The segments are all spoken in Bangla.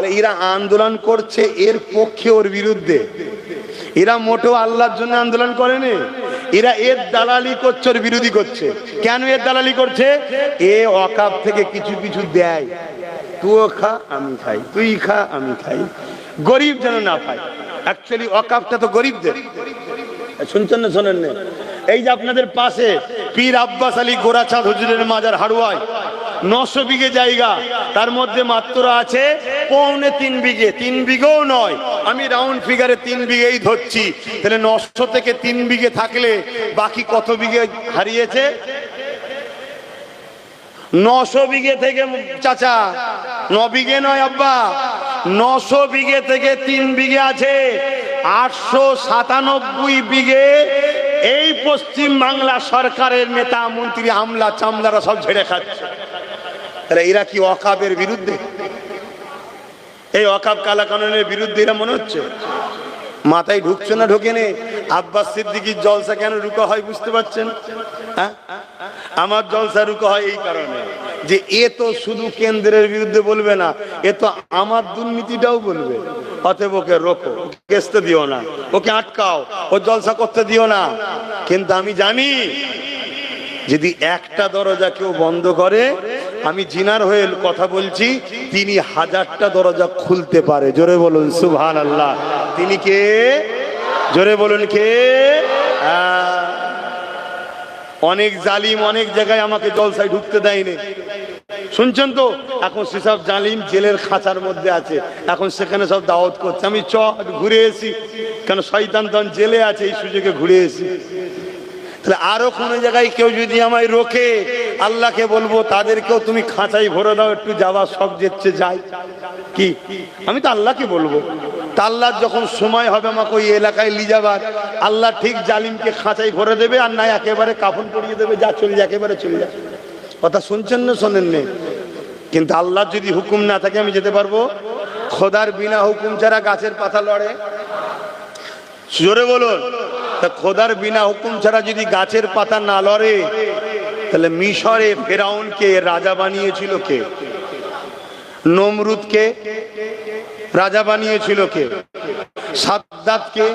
তাহলে এরা আন্দোলন করছে এর পক্ষে ওর বিরুদ্ধে। এরা মোটেও আল্লাহর জন্য আন্দোলন করেনি। এরা এর দালালি করছে, ওর বিরোধী করছে। কেন এর দালালি করছে? এ অকাপ থেকে কিছু কিছু দেয়। তুইও খা, আমি খাই। তুই খা, আমি খাই। গরিব যেন না পাই অ্যাকচুয়ালি অকাপটা তো গরিবদের। শুনছেন না, শোনেন না? এই যে আপনাদের পাশে পীর আব্বাস আলী গোরাচাঁদ হুজুরের মাজার হাড়ুয়ায় নশো বিঘে জায়গা। তার মধ্যে মাত্র আছে পৌনে তিন বিঘে। তিন বিঘেও নয়। আমি রাউন্ড ফিগারে তিন বিঘেই ধরছি। তাহলে নশো থেকে তিন বিঘে থাকলে বাকি কত বিঘে হারিয়েছে? নশো বিঘে থেকে চাচা, ন বিঘে নয় আব্বা। নশো বিঘে থেকে তিন বিঘে আছে। আটশো সাতানব্বই বিঘে এই পশ্চিম বাংলা সরকারের নেতা, মন্ত্রী, আমলা, চামলারা সব ঝেড়ে খাচ্ছে। তাহলে এরা কি অকাবের বিরুদ্ধে? এই অকাব কালাকানুনের বিরুদ্ধে এরা মনে হচ্ছে? মাথায় ঢুকছে না ঢোকে নে? আব্বাস সিদ্দিকির জলসা কেন রুকা হয় বুঝতে পারছেন? হ্যাঁ? আমার জলসা রুকা হয় এই কারণে যে এ তো শুধু কেন্দ্রের বিরুদ্ধে বলবে না, এ তো আমার দুর্নীতিটাও বলবে। অতএব ওকে রোকো কেসতে দিও না, ওকে আটকাও, ও জলসা করতে দিও না। কিন্তু আমি জানি যদি একটা দরজা কেউ বন্ধ করে, আমি জিনার হয়ে কথা বলছি, তিনি হাজারটা দরজা খুলতে পারে। জোরে বলুন সুভান আল্লাহ তিনি কে? জোরে বলুন, কে? অনেক জালিম অনেক জায়গায় আমাকে জলসায় ঢুকতে দেয়নি। শুনছেন তো? এখন সেসব জালিম জেলের খাঁচার মধ্যে আছে। এখন সেখানে সব দাওয়াত করছে। আমি চ ঘুরে এসি কেন শয়তান জেলে আছে, এই সুযোগে ঘুরে এসি তাহলে আরও কোনো জায়গায় কেউ যদি আমায় রোখে আল্লাহকে বলব, তাদেরকেও তুমি খাঁচাই ভরে দাও, একটু যাওয়া শখ যেচ্ছে, যাই। কি? আমি তো আল্লাহকে বলব। তা আল্লাহর যখন সময় হবে আমাকে ওই এলাকায় নিয়ে যাবার, আল্লাহ ঠিক জালিমকে খাঁচাই ভরে দেবে, আর না একেবারে কাফন পরিয়ে দেবে, যা চলে যা একেবারে চলে যা কথা শুনছেন না শোনেন নে? কিন্তু আল্লাহ যদি হুকুম না থাকে, আমি যেতে পারব? খোদার বিনা হুকুম ছাড়া গাছের পাতা লড়ে। জোরে বলুন। তা খোদার বিনা হুকুম ছাড়া যদি গাছের পাতা না লড়ে, তাহলে মিশরে ফেরাউনকে রাজা বানিয়েছিল কে? নমরুদকে রাজা বানিয়েছিল কে? সাদ্দাতকে,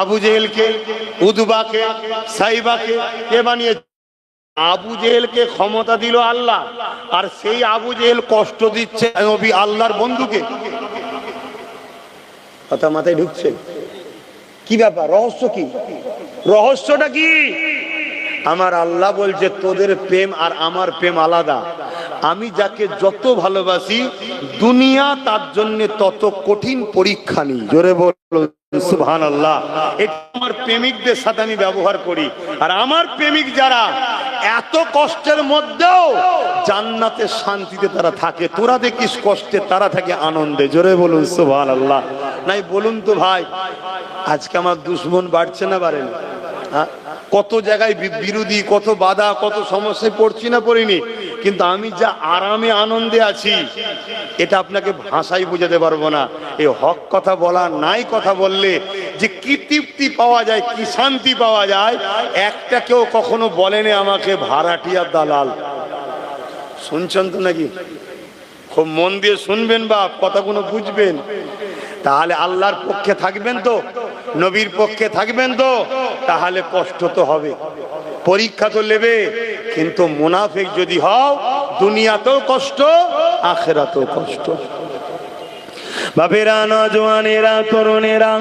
আবু জেহেলকে, উদবাকে, সাইবাকে কে বানিয়েছিল আবু জেহেলকে ক্ষমতা দিল আল্লাহ, আর সেই আবু জেহেল কষ্ট দিচ্ছে আল্লাহর বন্ধুকে। কথা মাথায় ঢুকছে। কি ব্যাপার? রহস্য কি? রহস্যটা কি? আমার আল্লাহ বলছে তোদের প্রেম আর আমার প্রেম আলাদা। আমি যাকে যত ভালোবাসি দুনিয়া তার জন্য তত কঠিন পরীক্ষা নিই। জোরে বল সুবহান আল্লাহ এটা আমার প্রেমিকদের সাথে আমি ব্যবহার করি। আর আমার প্রেমিক যারা এত কষ্টের মধ্যেও জান্নাতের শান্তিতে তারা থাকে। তোরা দেখিস কষ্টে তারা থাকে আনন্দে। জোরে বলুন সুবহান আল্লাহ নাই বলুন তো ভাই আজকে আমার দুশ্মন বাড়ছে না বাড়েনি হ্যাঁ? কত জায়গায় বিরোধী, কত বাধা, কত সমস্যায় পড়ছি না, পড়িনি। কিন্তু আমি যা আরামে, আনন্দে আছি, এটা আপনাকে ভাষাই বুঝাতে পারব না। এই হক কথা বলা, নাই কথা বললে যে কি তৃপ্তি পাওয়া যায়, কি শান্তি পাওয়া যায়, একটা কেউ কখনো বলেনি আমাকে, ভাড়াটিয়া দালাল। শুনছেন তো নাকি? খুব মন দিয়ে শুনবেন বাপ, কথাগুলো বুঝবেন। তাহলে আল্লাহর পক্ষে থাকবেন তো? নবীর পক্ষে থাকবেন তো, তাহলে কষ্ট তো হবে। পরীক্ষা তো নেবে, কিন্তু মুনাফিক যদি হও, দুনিয়াতেও কষ্ট, আখেরাতেও কষ্ট। বাপেরা, নজওয়ানেরা, তরুণেরা,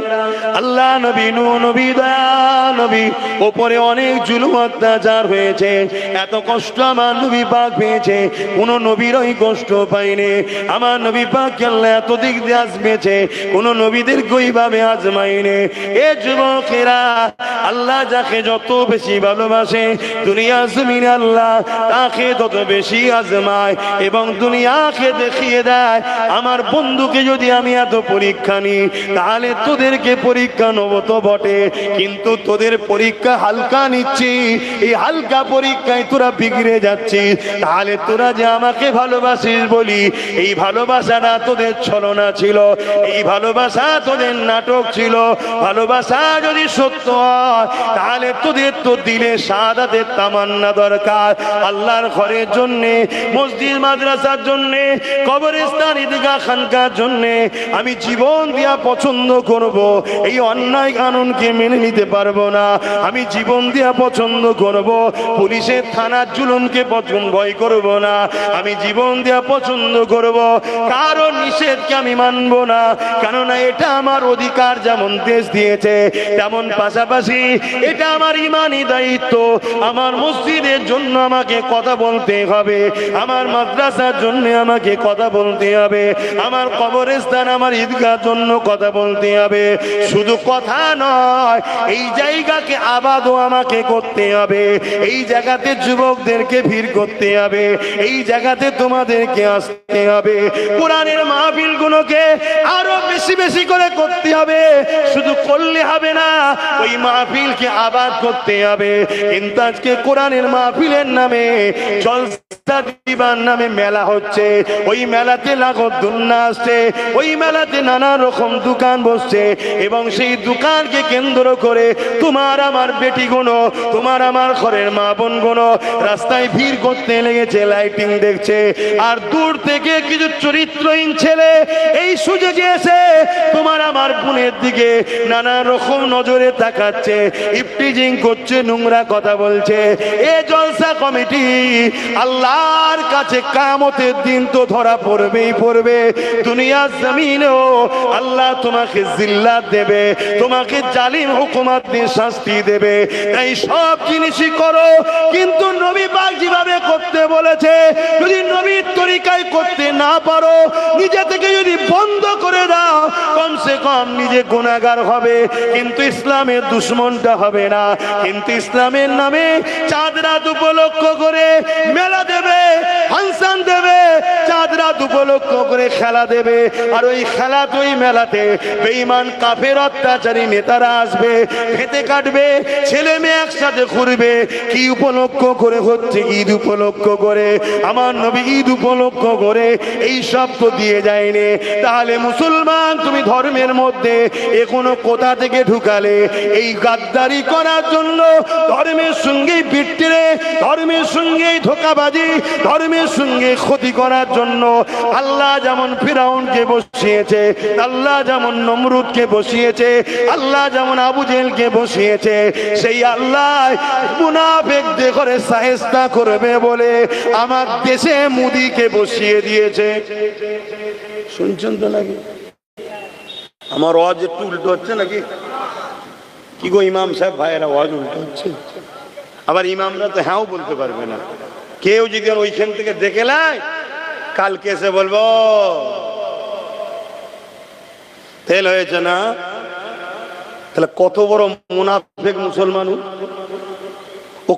আল্লাহ নবী নু নবী, দয়া নবী, ওপরে অনেক জুলুম, অত্যাচার হয়েছে। এত কষ্ট আমার নবী পাক পেয়েছে, কোন নবীর কষ্ট পাইনি। আমার নবী পাক আল্লাহ এত দিক দিয়ে আসবেছে কোন নবীদের কইভাবে আজমাইনে। এ যুবকেরা, আল্লাহ যাকে যত বেশি ভালোবাসে, দুনিয়া জমিনে আল্লাহ তাকে তত বেশি আজমায় এবং দুনিয়াকে দেখিয়ে দেয়। আমার বন্ধুকে যদি আমি এত পরীক্ষা নিই তাহলে তোদেরকে পরীক্ষা নেব তো বটে। কিন্তু তোদের পরীক্ষা হালকা নিচ্ছি, এই হালকা পরীক্ষায় তোরা বিগড়ে যাচ্ছিস। তাহলে তোরা যে আমাকে ভালোবাসিস বলি, এই ভালোবাসাটা তোদের ছলনা ছিল, এই ভালোবাসা তোদের নাটক ছিল। ভালোবাসা যদি সত্য হয়, তাহলে তোদের তো দিলে সাদাতের তামান্না দরকার। আল্লাহর ঘরের জন্যে, মসজিদ, মাদ্রাসার জন্যে, কবরস্থান ঈদগাহ খানকার জন্যে আমি জীবন দিয়া পছন্দ করব। এই অন্যায় কানুনকে মেনে নিতে পারব না। আমি জীবন দিয়া পছন্দ করব। পুলিশের থানার জুলুমকে পছন্দ ভয় করব না। আমি জীবন দিয়া পছন্দ করব। কারও নিষেধকে আমি মানবো না। কেননা এটা আমার অধিকার যেমন দেশ দিয়েছে, তেমন পাশাপাশি এটা আমার ইমানি দায়িত্ব। আমার মসজিদের জন্য আমাকে কথা বলতে হবে। আমার মাদ্রাসার জন্য আমাকে কথা বলতে হবে। আমার কবরস্থান আমার ঈদগার জন্য কথা বলতে হবে। শুধু কথা নয়, এই জায়গাকে আবাদও আমাকে করতে হবে। এই জায়গাতে যুবকদেরকে ভিড় করতে হবে। এই জায়গাতে তোমাদেরকে আসতে হবে। কোরআনের মাহফিল গুলোকে আরও বেশি বেশি করে করতে হবে। শুধু করলে হবে না, ওই মাহফিলকে আবাদ করতে হবে। কিন্তু আজকে কোরআনের মাহফিলের নামে জলসা দিবার নামে মেলা হচ্ছে। ওই মেলাতে লাগত দুন্না আসছে। ওই মেলাতে নানা রকম দোকান বসছে এবং সেই দোকানকে কেন্দ্র করে তোমার আমার বেটি গুলো তোমার আমার ঘরের মা বোনগুলো রাস্তায় ভিড় করতে লেগেছে লাইটিং দেখছে। আর দূর থেকে কিছু চরিত্রহীন ছেলে এই সুযোগে এসে তোমার আমার বোনের দিকে নানা রকম নজরে তাকাচ্ছে ইফটিজিং করছে, নোংরা কথা বলছে। এ জলসা কমিটি আল্লাহর কাছে কামতের দিন তো ধরা পড়বেই পড়বে। দুনিয়ার আল্লাহ তোমাকে জিল্লাত দেবে, তোমাকে জালিম হুকুমাত দিয়ে শাস্তি দেবে। তাই সব জিনিসই করো, কিন্তু নবী পাক যেভাবে করতে বলেছে, যদি নবীর তরিকায় করতে না পারো, নিজে থেকে যদি বন্ধ করে দাও, কমসে কম নিজে গুণাগার হবে, কিন্তু ইসলামের দুশ্মনটা হবে না। কিন্তু ইসলামের নামে চাঁদ রাত উপলক্ষ করে মেলা দেবে, ফাংশন দেবে চাঁদ রাত উপলক্ষ করে খেলা দেবে। আর ওই খেলা তো ওই মেলাতে বেঈমান কাফের অত্যাচারী নেতারা আসবে, খেতে কাটবে, ছেলে মেয়ে একসাথে ঘুরবে। কি উপলক্ষ করে হচ্ছে ঈদ উপলক্ষ করে? আমার নবী ঈদ উপলক্ষ করে। এই সব তো দিয়ে যায়নি। তাহলে মুসলমান তুমি ধর্মের মধ্যে এ কোনো কোথা থেকে ঢুকালে? এই গাদ্দারি করার জন্য ধর্মের সঙ্গে বিট্টিরে ধর্মের সঙ্গে ধোকাবাজি, ধর্মের সঙ্গে ক্ষতি করার জন্য আল্লাহ যেমন ফিরাউনকে বসিয়েছে, আল্লাহ যেমন নমরুদকে বসিয়েছে, আল্লাহ যেমন আবু জেলকে বসিয়েছে, সেই আল্লাহ মুনাফেকদের করে সাহেস্তা করবে বলে আমার দেশে মুদিকে বসিয়ে দিয়েছে। শুনছেন তো নাকি? আমার ওয়াজ একটু উল্টো হচ্ছে নাকি? কি গো ইমাম সাহেব, ভাইয়েরা, ওয়াজ উল্টো হচ্ছে। আবার ইমামরা তো হ্যাঁও বলতে পারবে না। কেউ যদি ওইখান থেকে দেখে নেয় কালকে এসে বলব? তেল হয়েছে না? তাহলে কত বড় মুনাফেক মুসলমান ও?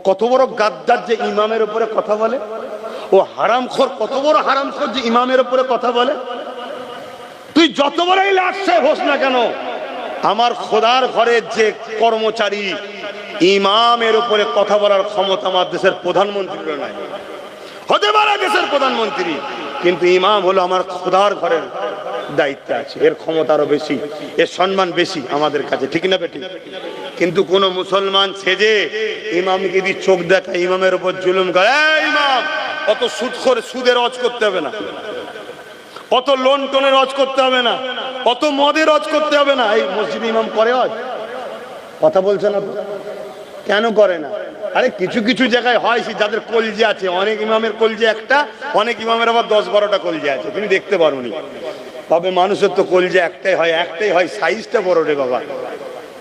কত বড় গাদ্দার যে ইমামের উপরে কথা বলে? ও হারামখোর কত বড় হারামখোর যে ইমামের উপরে কথা বলে? তুই যত বড়ই লাটসাহেব হোস না কেন, আমার খোদার ঘরের যে কর্মচারী ইমামের উপরে কথা বলার ক্ষমতা আমার দেশের প্রধানমন্ত্রীর নাই। হতে পারে দেশের প্রধানমন্ত্রী। কিন্তু ইমাম হলো আমার খোদার ঘরের দায়িত্ব আছে। এর ক্ষমতা আরও বেশি, এর সম্মান বেশি আমাদের কাছে, ঠিক না বেটি? কিন্তু কোন মুসলমান সেজে ইমামকে যদি চোখ দেখা ইমামের উপর জুলুম করে, "এই ইমাম, অত সুদ করে সুদের রজ করতে হবে না। অত লোন টোনের রজ করতে হবে না। অত মদের রজ করতে হবে না। এই মসজিদ ইমাম করে অজ কথা বলছে না কেন করে না? আরে, কিছু কিছু জায়গায় হয় সে যাদের কলজে আছে, অনেক ইমামের কলজে একটা, অনেক ইমামের আবার দশ বারোটা কলজে আছে, তুমি দেখতে পারো নি তবে মানুষের তো কলজে একটাই হয় একটাই হয়, সাইজটা বড় রে বাবা।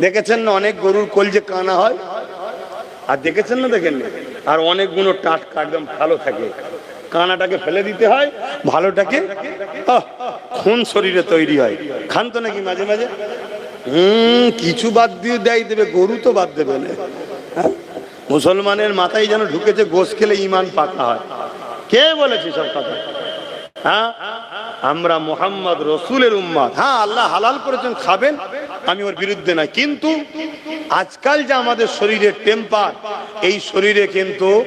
দেখেছেন না অনেক গরুর কলজে কানা হয়? আর দেখেছেন না দেখেন না? আর অনেকগুলো টাটকা একদম ভালো থাকে। কানাটাকে ফেলে দিতে হয়, ভালোটাকে খুন শরীরে তৈরি হয়। খান তো নাকি মাঝে মাঝে? হুম, কিছু বাদ দিয়ে দেয় দেবে, গরু তো বাদ দেবে না। হ্যাঁ? মুসলমানের মাথায় যেন ঢুকেছে গোস খেলে ইমান পাকা হয়। কে বলেছে সব কথা? হ্যাঁ? আমরা মোহাম্মদ রসুলের উম্মাদ। হ্যাঁ আল্লাহ হালাল করেছেন, খাবেন। আমি ওর বিরুদ্ধে না কিন্তু আজকাল যে আমাদের শরীরের টেম্পার এই শরীরে কিন্তু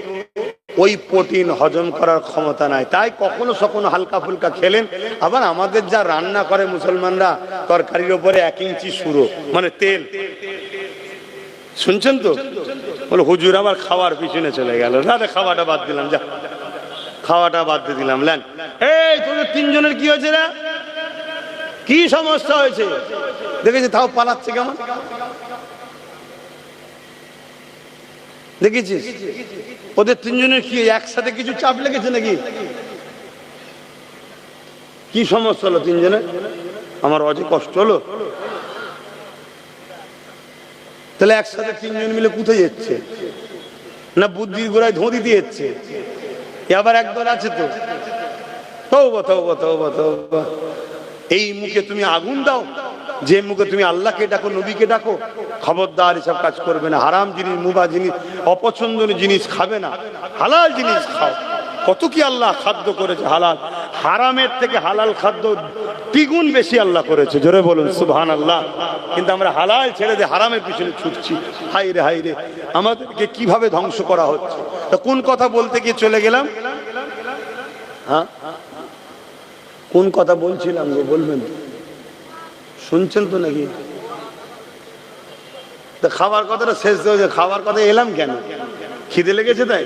ওই প্রোটিন হজম করার ক্ষমতা নাই। তাই কখনো সখনো হালকা ফুলকা খেলেন। আবার আমাদের যা রান্না করে মুসলমানরা, তরকারির ওপরে এক ইঞ্চি সুরো মানে তেল। শুনছেন তো? বলো, হুজুর আবার খাওয়ার পিছনে চলে গেল। দাদা খাওয়াটা বাদ দিলাম, যা। খাওয়াটা বাদ দিয়ে দিলাম, লেন। এই, তোদের তিনজনের কি হয়েছে রে? কি সমস্যা হয়েছে? দেখেছি, তাও পালাচ্ছে কেমন? দেখেছিস? ওদের তিনজনের কি, একসাথে কিছু চাপ লেগেছে নাকি? কি সমস্যা হলো তিনজনের? আমার অজে কষ্ট হলো? তাহলে একসাথে তিনজন মিলে কোথায় যাচ্ছে? না বুদ্ধির গোড়ায় ধোঁদি দিয়েছে আবার একদল আছে তো। এই মুখে তুমি আগুন দাও। যে মুখে তুমি আল্লাহকে ডাকো, নবীকে ডাকো, খবরদার এসব কাজ করবে না। হারাম জিনিস, মুবা জিনিস, অপছন্দনীয় জিনিস খাবে না। হালাল জিনিস খাও। কত কি আল্লাহ খাদ্য করেছে, হালাল। হারামের থেকে হালাল খাদ্য দ্বিগুণ বেশি আল্লাহ করেছে। জোরে বলুন সুবহান আল্লাহ কিন্তু আমরা হালাল ছেড়ে দিয়ে হারামের পিছনে ছুটছি। হাই রে হাই রে। আমাদেরকে কীভাবে ধ্বংস করা হচ্ছে? তা কোন কথা বলতে গিয়ে চলে গেলাম? হ্যাঁ? কোন কথা বলছিলাম গো, বলবেন? শুনছেন তো নাকি? তা খাবার কথাটা শেষ হয়েছে খাবার কথা এলাম কেন? খিদে লেগেছে তাই?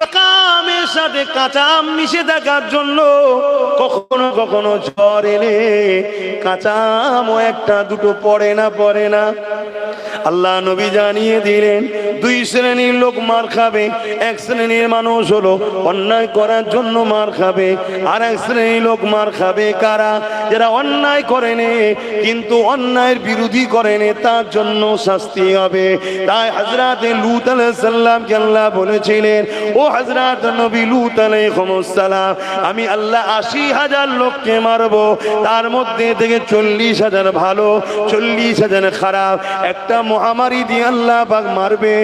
পাকা আমের সাথে কাঁচা মিশে থাকার জন্য কখনো কখনো ঝড় এলে কাঁচা একটা, দুটো পড়ে না পড়ে না। আল্লাহ নবী জানিয়ে দিলেন, দুই শ্রেণির লোক মার খাবে, এক শ্রেণির মানুষ হলো, অন্যায় করার জন্য মার খাবে আর এক শ্রেণির লোক মার খাবে কারা? যারা অন্যায় করেনে কিন্তু অন্যায়ের বিরোধী করেনে তার জন্য শাস্তি হবে। তাই হাজরাতে লুত আলাইসাল্লামকে আল্লাহ বলেছিলেন, ও হাজরাত নবী লুত আলাইহিসসালাম আমি আল্লাহ আশি হাজার লোককে মারবো, তার মধ্যে থেকে চল্লিশ হাজার ভালো, চল্লিশ হাজার খারাপ। একটা মহামারী দিয়ে আল্লাহ পাক মারবে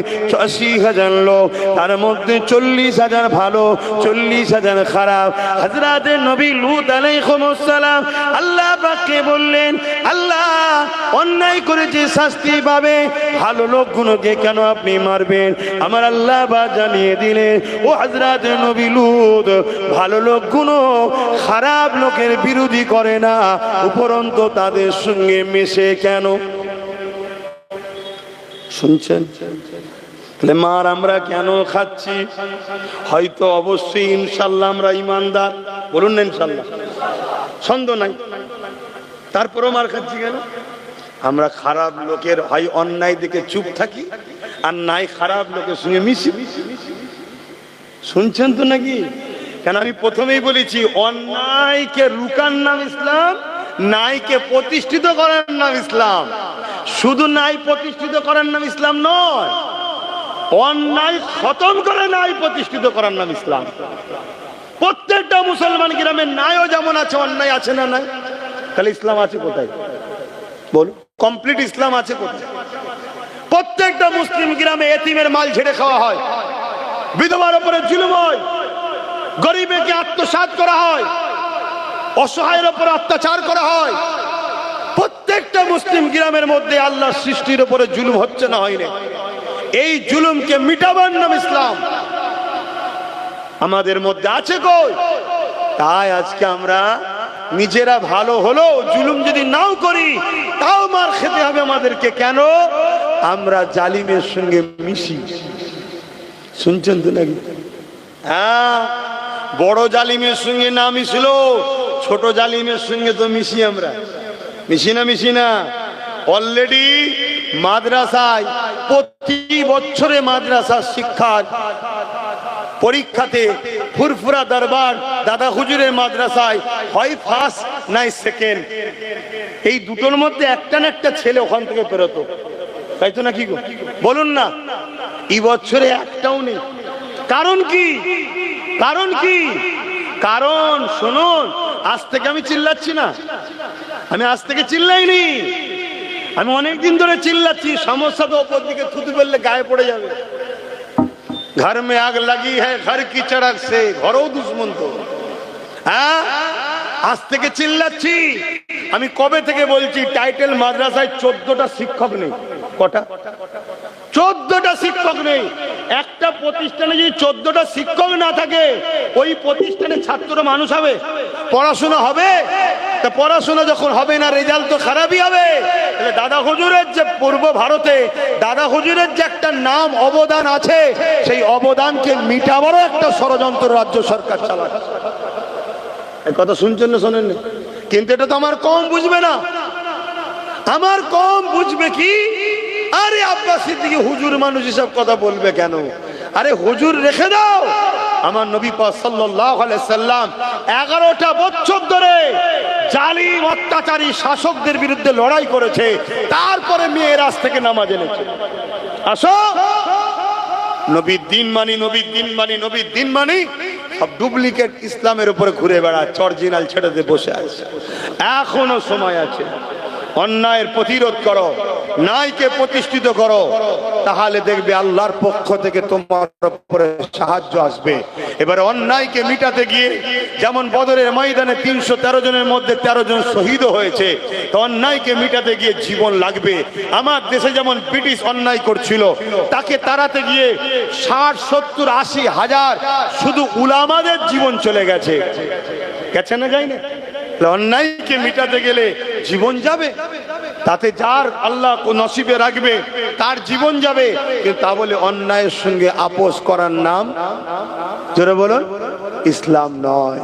আশি হাজার লোক, তার মধ্যে চল্লিশ হাজার ভালো, চল্লিশ হাজার খারাপ। হাজরাতে নবী লুত আলাইহিসসালাম আল্লাহ পাককে বললেন, আল্লাহ, অন্যায় করেছে, শাস্তি পাবে। ভালো লোকগুলোকে কেন আপনি মারবেন? আমার আল্লাহ বা জানিয়ে দিলেন ও হাজরাত নবী লুত, ভালো লোকগুলো খারাপ লোকের বিরোধী করে না, উপরন্ত তাদের সঙ্গে মেশে কেন? শুনছেন? তাহলে মার আমরা কেন খাচ্ছি? হয়তো অবশ্যই ইনশাল্লাহ আমরা ইমানদার। বলুন না ইনশাল্লাহ। সন্দেহ নাই। তারপরও মার খাচ্ছি কেন? আমরা খারাপ লোকের হয় অন্যায় দিকে চুপ থাকি, আর নাই খারাপ লোকের সঙ্গে মিশি। শুনছেন তো নাকি? কেন আমি প্রথমেই বলেছি, অন্যায়কে রুকার নাম ইসলাম নাইকে প্রতিষ্ঠিত করার নাম ইসলাম। শুধু নাই প্রতিষ্ঠিত করার নাম ইসলাম নয়, অন্যায় খতম করে নাই প্রতিষ্ঠিত করার নাম ইসলাম। প্রত্যেকটা মুসলমান গ্রামে নাইও যেমন আছে, অন্যায় আছে না নাই? তাহলে ইসলাম আছে কোথায়? বল, কমপ্লিট ইসলাম আছে কোথায়? প্রত্যেকটা মুসলিম গ্রামে এতিমের মাল ছেড়ে খাওয়া হয়। বিধবার উপরে জুলুম হয়। গরিবেকে আত্মসাত করা হয়। অসহায়ের উপর অত্যাচার করা হয়। প্রত্যেকটা মুসলিম গ্রামের মধ্যে আল্লাহ সৃষ্টির উপরে জুলুম হচ্ছে না হয়নি। এই জুলুমকে মিটাবার নাম ইসলাম। আমাদের মধ্যে আছে কই? তাই আজকে আমরা নিজেরা ভালো হলো জুলুম যদি নাও করি, তাও মার খেতে হবে আমাদেরকে। কেন? আমরা জালিমের সঙ্গে মিশি। শুনছেন তো নাকি? হ্যাঁ বড় জালিমের সঙ্গে না মিশল, ছোট জালিমের সঙ্গে তো মিশি আমরা। মিশি না মিশি না। অলরেডি মাদ্রাসায় প্রতি বছরে মাদ্রাসার শিক্ষার পরীক্ষাতে ফুরফুরা দরবার দাদা হুজুরের মাদ্রাসায় হয় ফার্স্ট নাই সেকেন্ড এই দুটোর মধ্যে একটা না একটা ছেলে ওখান থেকে বেরোতো। তাই তো নাকি বলুন না। এই বছরে একটাও নেই। কারণ কি? কারণ কি? কারণ শুনুন, আজ থেকে আমি চিল্লাচ্ছি না। আমি আজ থেকে চিল্লাইনি। আমি অনেকদিন ধরে চিল্লাচ্ছি, সমস্যা তো ওপর দিকে থুতু ফেললে গায়ে পড়ে যাবে। ঘর মে আগ লাগি হ্যাঁ ঘর কি চড়ক সে? ঘরেও দুশ্মন তো। হ্যাঁ? আজ থেকে চিল্লাচ্ছি। আমি কবে থেকে বলছি, টাইটেল মাদ্রাসায় চোদ্দটা শিক্ষক নেই। কটা? চোদ্দটা শিক্ষক নেই। একটা প্রতিষ্ঠানে যদি চোদ্দটা শিক্ষক না থাকে, ওই প্রতিষ্ঠানে ছাত্র মানুষ হবে। পড়াশোনা হবে? তা পড়াশোনা যখন হবে না রেজাল্ট তো খারাপই হবে। তাহলে দাদা হুজুরের যে পূর্ব ভারতে, দাদা হুজুরের যে একটা নাম অবদান আছে, সেই অবদানকে মিটাবারও একটা ষড়যন্ত্র রাজ্য সরকার চালাচ্ছে। কথা শুনছেন না, শোনেন কিন্তু এটা তো আমার কম বুঝবে না। আমার কম বুঝবে কি? আরে আব্বাস সিদ্দিকি, হুজুর মানুষ এসব কথা বলবে কেন? আরে হুজুর রেখে দাও। আমার নবী সাল্লাম 11টা বছর ধরে জালিম, অত্যাচারী শাসকদের বিরুদ্ধে লড়াই করেছে। তারপরে মেয়েরাজ থেকে নামাজ এনেছে। আসো। নবীর দিন মানি নবীর দিন মানি নবীর দিন মানি, সব ডুপ্লিকেট ইসলামের উপরে ঘুরে বেড়াচ্ছে অরিজিনাল ছেড়ে দিয়ে বসে আছে। এখনও সময় আছে। অন্যায়ের প্রতিরোধ করো নাইকে প্রতিষ্ঠিত করো, তাহলে দেখবে আল্লাহর পক্ষ থেকে তোমার উপরে সাহায্য আসবে। এবারে অন্যায়কে মিটাতে গিয়ে যেমন বদরের ময়দানে তিনশো তেরো জনের মধ্যে তেরো জন শহীদ হয়েছে, তো অন্যায়কে মিটাতে গিয়ে জীবন লাগবে। আমার দেশে যেমন ব্রিটিশ অন্যায় করছিল, তাকে তাড়াতে গিয়ে ষাট, সত্তর, আশি হাজার শুধু উলামাদের জীবন চলে গেছে। গেছে না যাই না অন্যায়কে মিটাতে গেলে জীবন যাবে। তাতে যার আল্লাহ নসিবে রাখবে, তার জীবন যাবে। তা বলে অন্যায়ের সঙ্গে আপোষ করার নাম, জোরে বলুন, ইসলাম নয়।